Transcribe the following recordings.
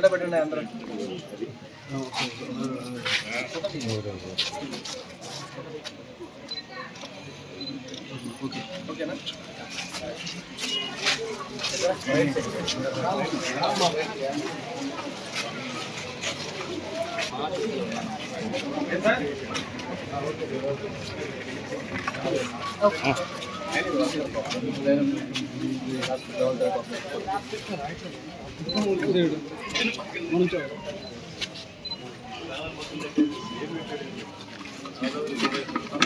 దండ పెట్టండి అందరూ ఓకేనా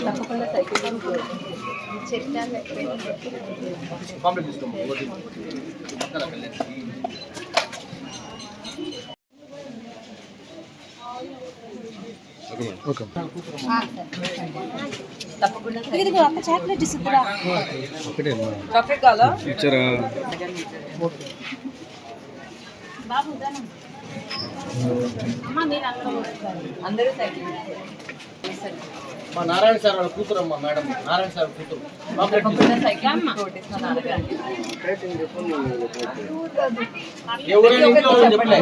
తప్పకుండా సైకిల్ కాంప్లీట్ తీసుకోండి వెళ్ళండి తప్పకుండా ఇదిగో అక్క చాక్లెట్ ఇస్తుందిరా చాక్లెట్ కావాలా? బాబు దానం అమ్మ మీరు అక్కడ అందరూ సైకిల్ మా నారాయణ సార్ వాళ్ళ కూతురు అమ్మా మేడం. నారాయణ సార్ కూతురు. ఎవరైనా ఇంట్లో చెప్పండి.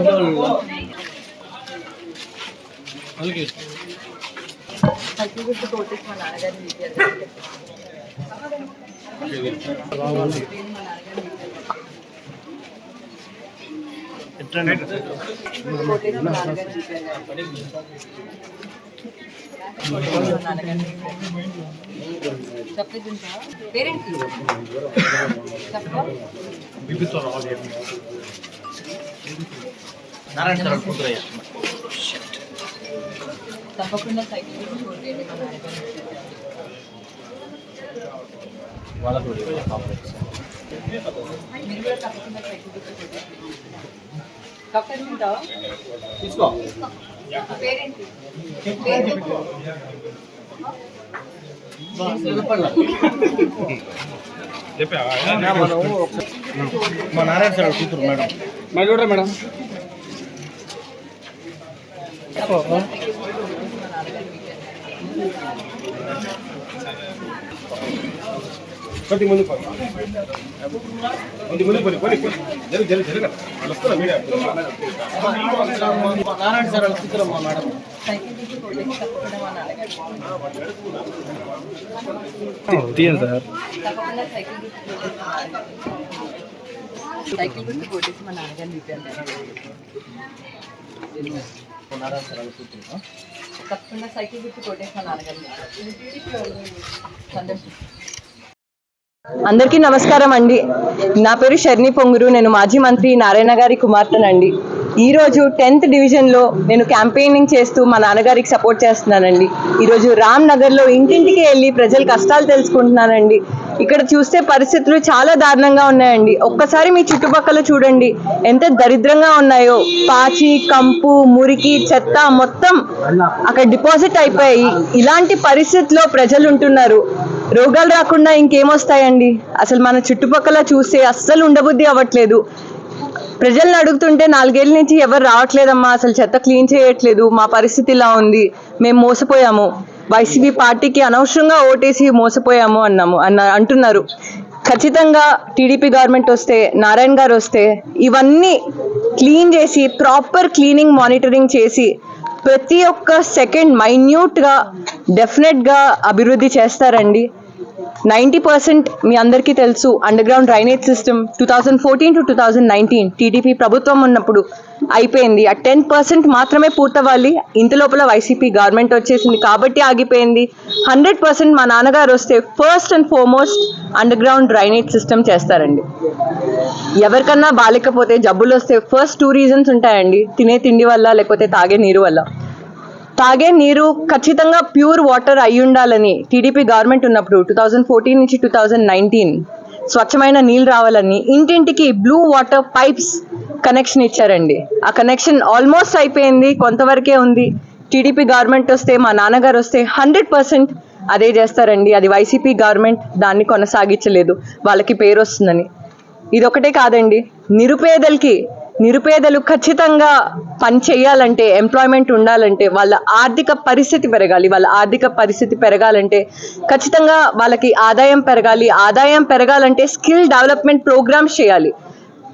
నారాయణ సార్ వాళ్ళ కూతురు అయ్యా తప్పకుండా సైకిల్ గుర్తు కొట్టేయండి మా నాన్నగారిని వాళ్ళ కూతురు కాంప్లీట్ మీరు కూడా తప్పకుండా సైకిల్ డాక్టర్ ఉంటావా తీసుకో పేరేంటి పేరు చెప్పు. మా నారాయణ సార్ కూతురు మేడం చూడరా మేడం కొద్ది ముందు పో. కొద్ది ముందు పోనీ, పోనీ, పోనీ. జరుగు జరుగు జరుగు వాళ్ళు వస్తున్నారు మీడియా మా నారాయణ సార్ వాళ్ళ కూతురు అమ్మా మేడం సైకిల్ గుర్తు కొట్టేసి తప్పకుండా మా నాన్నగారికి తీయండి సార్ తప్పకుండా సైకిల్ గుర్తు కొట్టేసి మా నాన్నగారిని సైకిల్ గుర్తు కొట్టేసి మా నాన్నగారిని విప్పాను మా నారాయణ సార్ వాళ్ళ కూతురు ఆ? తప్పకుండా సైకిల్ గుర్తు కొట్టేసి మా అందరికీ నమస్కారం అండి. నా పేరు షర్ని పొంగురు. నేను మాజీ మంత్రి నారాయణ గారి కుమార్తెనండి. ఈరోజు టెన్త్ డివిజన్లో నేను క్యాంపెయినింగ్ చేస్తూ మా నాన్నగారికి సపోర్ట్ చేస్తున్నానండి. ఈరోజు రామ్ నగర్లో ఇంటింటికి వెళ్ళి ప్రజల కష్టాలు తెలుసుకుంటున్నానండి ఇక్కడ చూస్తే పరిస్థితులు చాలా దారుణంగా ఉన్నాయండి. ఒక్కసారి మీ చుట్టుపక్కల చూడండి. ఎంత దరిద్రంగా ఉన్నాయో. పాచి కంపు మురికి చెత్త మొత్తం అక్కడ డిపాజిట్ అయిపోయాయి. ఇలాంటి పరిస్థితుల్లో ప్రజలు ఉంటున్నారు. రోగాలు రాకుండా ఇంకేమొస్తాయండి అసలు మన చుట్టుపక్కల చూస్తే అస్సలు ఉండబుద్ధి అవ్వట్లేదు. ప్రజల్ని అడుగుతుంటే నాలుగేళ్ళ నుంచి ఎవరు రావట్లేదమ్మా అసలు చెత్త క్లీన్ చేయట్లేదు మా పరిస్థితి ఇలా ఉంది మేము మోసపోయాము. వైసీపీ పార్టీకి అనవసరంగా ఓటేసి మోసపోయాము అన్నాము అన్న అంటున్నారు. ఖచ్చితంగా టీడీపీ గవర్నమెంట్ వస్తే నారాయణ గారు వస్తే ఇవన్నీ క్లీన్ చేసి ప్రాపర్ క్లీనింగ్ మానిటరింగ్ చేసి ప్రతి ఒక్క సెకండ్ మైన్యూట్గా డెఫినెట్గా అభివృద్ధి చేస్తారండి. నైంటీ పర్సెంట్ మీ అందరికీ తెలుసు underground drainage system two thousand fourteen to two thousand nineteen TDP ప్రభుత్వం ఉన్నప్పుడు అయిపోయింది. ఆ టెన్ పర్సెంట్ మాత్రమే పూర్తవ్వాలి. ఇంత లోపల వైసీపీ గవర్నమెంట్ వచ్చేసింది కాబట్టి ఆగిపోయింది. హండ్రెడ్ పర్సెంట్ మా నాన్నగారు వస్తే first and foremost underground drainage system చేస్తారండి. ఎవరికన్నా బాగాలేకపోతే జబ్బులు వస్తే ఫస్ట్ టూ రీజన్స్ ఉంటాయండి. తినే తిండి వల్ల లేకపోతే తాగే నీరు వల్ల. తాగే నీరు ఖచ్చితంగా ప్యూర్ వాటర్ అయి ఉండాలని టీడీపీ గవర్నమెంట్ ఉన్నప్పుడు టూ థౌజండ్ ఫోర్టీన్ నుంచి టూ థౌజండ్ నైన్టీన్ స్వచ్ఛమైన నీళ్ళు రావాలని ఇంటింటికి బ్లూ వాటర్ పైప్స్ కనెక్షన్ ఇచ్చారండి. ఆ కనెక్షన్ ఆల్మోస్ట్ అయిపోయింది కొంతవరకే ఉంది. టీడీపీ గవర్నమెంట్ వస్తే మా నాన్నగారు వస్తే హండ్రెడ్ పర్సెంట్ అదే చేస్తారండి. అది వైసీపీ గవర్నమెంట్ దాన్ని కొనసాగించలేదు. వాళ్ళకి పేరు వస్తుందని. ఇదొకటే కాదండి. నిరుపేదలకి నిరుపేదలు ఖచ్చితంగా పని చేయాలంటే ఎంప్లాయ్మెంట్ ఉండాలంటే వాళ్ళ ఆర్థిక పరిస్థితి పెరగాలి. వాళ్ళ ఆర్థిక పరిస్థితి పెరగాలంటే ఖచ్చితంగా వాళ్ళకి ఆదాయం పెరగాలి. ఆదాయం పెరగాలంటే స్కిల్ డెవలప్మెంట్ ప్రోగ్రామ్స్ చేయాలి.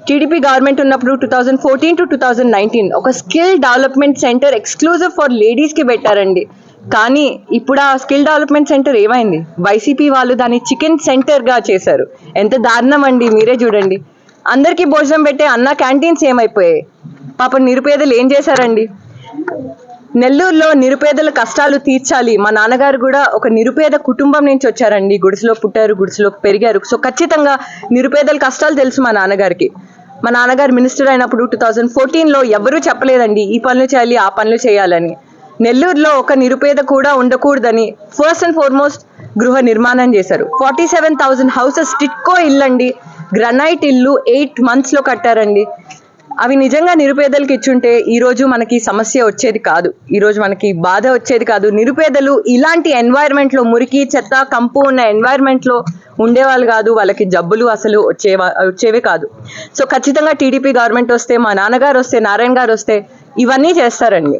టీడీపీ గవర్నమెంట్ ఉన్నప్పుడు two thousand fourteen to two thousand nineteen ఒక skill development centre exclusive for లేడీస్కి పెట్టారండి. కానీ ఇప్పుడు ఆ స్కిల్ డెవలప్మెంట్ సెంటర్ ఏమైంది? వైసీపీ వాళ్ళు దాన్ని చికెన్ సెంటర్గా చేశారు. ఎంత దారుణం అండి మీరే చూడండి. అందరికీ భోజనం పెట్టే అన్న క్యాంటీన్స్ ఏమైపోయాయి? పాప నిరుపేదలు ఏం చేశారండి? నెల్లూరులో నిరుపేదల కష్టాలు తీర్చాలి. మా నాన్నగారు కూడా ఒక నిరుపేద కుటుంబం నుంచి వచ్చారండి. గుడిసెలో పుట్టారు గుడిసెలో పెరిగారు. సో ఖచ్చితంగా నిరుపేదల కష్టాలు తెలుసు మా నాన్నగారికి. మా నాన్నగారు మినిస్టర్ అయినప్పుడు టూ థౌజండ్ ఫోర్టీన్లో ఎవరూ చెప్పలేదండి ఈ పనులు చేయాలి ఆ పనులు చేయాలని. నెల్లూరులో ఒక నిరుపేద కూడా ఉండకూడదని ఫస్ట్ అండ్ ఫార్మోస్ట్ గృహ నిర్మాణం చేశారు. Forty seven thousand houses TIDCO ఇల్లండి. Granite ఇల్లు ఎయిట్ మంత్స్లో కట్టారండి. అవి నిజంగా నిరుపేదలకు ఇచ్చుంటే ఈరోజు మనకి సమస్య వచ్చేది కాదు. ఈరోజు మనకి బాధ వచ్చేది కాదు. నిరుపేదలు ఇలాంటి ఎన్వైర్న్మెంట్లో మురికి చెత్త కంపు ఉన్న ఎన్వైర్న్మెంట్లో ఉండేవాళ్ళు కాదు. వాళ్ళకి జబ్బులు అసలు వచ్చేవా వచ్చేవే కాదు. సో ఖచ్చితంగా టీడీపీ గవర్నమెంట్ వస్తే మా నాన్నగారు వస్తే నారాయణ గారు వస్తే ఇవన్నీ చేస్తారండి.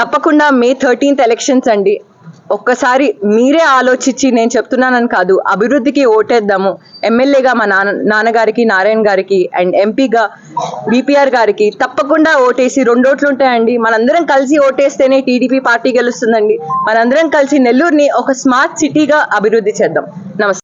తప్పకుండా మే థర్టీన్త్ ఎలక్షన్స్ అండి. ఒక్కసారి మీరే ఆలోచించి నేను చెప్తున్నానని కాదు అభివృద్ధికి ఓటేద్దాము. ఎమ్మెల్యేగా మా నాన్న నాన్నగారికి నారాయణ గారికి అండ్ ఎంపీగా బీపీఆర్ గారికి తప్పకుండా ఓటేసి రెండు ఓట్లు ఉంటాయండి. మనందరం కలిసి ఓటేస్తేనే టీడీపీ పార్టీ గెలుస్తుందండి. మనందరం కలిసి నెల్లూరుని ఒక స్మార్ట్ సిటీగా అభివృద్ధి చేద్దాం. నమస్తే.